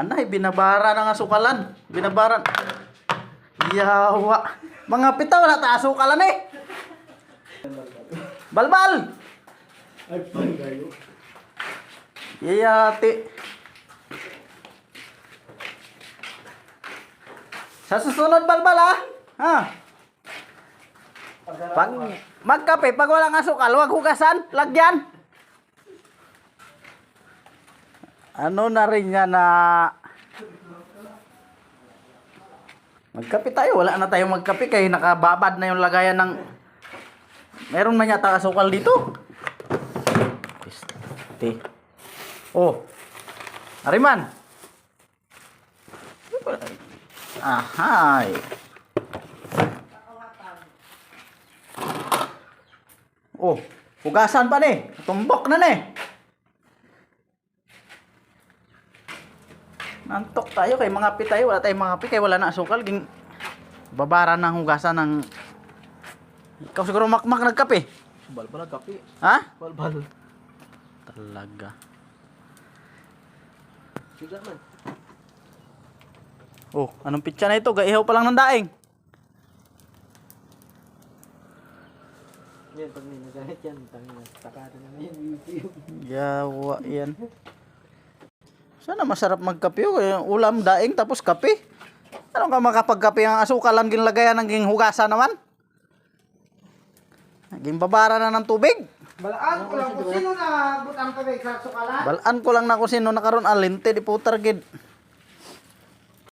Anay, binabara na nga sukalan. Binabaran. Yawa. Mga pita, wala ta sukalan eh. Balbal! Ay, pangayo. Yayati. Sa susunod balbal ah. Ha? Pag magkape, pag walang asukal, wag hugasan, lagyan. Ano na rin niya na Magkape tayo, wala na tayong magkape kaya nakababad na yung lagayan ng Meron man yata asukal dito. Piste. Oh. Ariman. Ahay. Oh, hugasan pa ni. Tumbok na ni. Nantok tayo kay mga pi tayo. Wala tayong mga pi kay wala na asukal. Ging babara ng hugasan ng Ikaw siguro makmak nagkape. Balbal kape. Ha? Balbal. Talaga. Suga man. Oh, anong pitsa na ito? Gaihaw pa lang ng daing. Yan, pag may nagalit yan, tangina. Takada na yan, YouTube. Yawa yan. Sana masarap magkape. oh. Ulam, daing, tapos kape. Ano ka makapagkape ang asukalan ginlagayan ng ging hugasan naman? Naging babara na ng tubig. Balaan ko lang kung sino na butang tubig sa sukalan. Balaan ko lang na kung sino nakaroon alinte di putar gid.